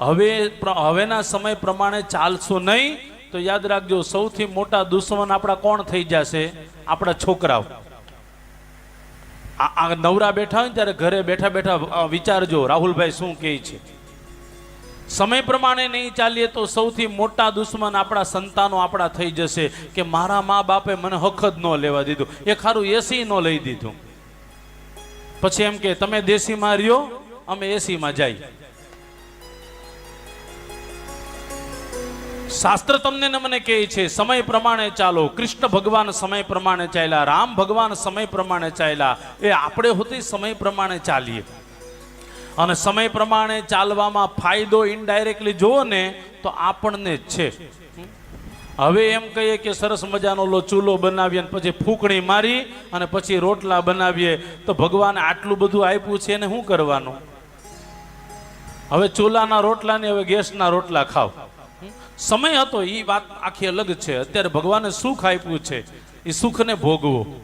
હવે હવેના સમય પ્રમાણે ચાલશો નહીં, તો યાદ રાખજો, સૌથી મોટા દુશ્મન આપણા કોણ થઈ જશે? આપણા છોકરાઓ. આ નવરા બેઠા હોય ત્યારે ઘરે બેઠા બેઠા વિચારજો, રાહુલભાઈ શું કહે છે? સમય પ્રમાણે નહીં ચાલીએ તો સૌથી મોટા દુશ્મન આપણા સંતાનો આપણા થઈ જશે કે મારા મા બાપે મને જ ન લેવા દીધું. એ ખારું એસી ન લઈ દીધું. પછી એમ કે, તમે દેશીમાં રહ્યો, અમે એસીમાં જાય. શાસ્ત્ર તમને મને કહે છે, સમય પ્રમાણે ચાલો. કૃષ્ણ ભગવાન સમય પ્રમાણે ચાલ્યા, રામ ભગવાન સમય પ્રમાણે ચાલ્યા. એ આપણે હોતી સમય પ્રમાણે ચાલીએ. અને સમય પ્રમાણે ચાલવામાં ફાયદો ઇનડાયરેક્ટલી જુઓ ને, તો આપણને જ છે. હવે એમ કહીએ કે સરસ મજાનો લો ચૂલો બનાવીએ અને પછી ફૂંકણી મારી અને પછી રોટલા બનાવીએ, તો ભગવાને આટલું બધું આપ્યું છે એને શું કરવાનું? હવે ચૂલાના રોટલાને, હવે ગેસના રોટલા ખાવ સમય હતો એ વાત આખી અલગ છે. અત્યારે ભગવાને સુખ આપ્યું છે. એ સુખને ભોગવો.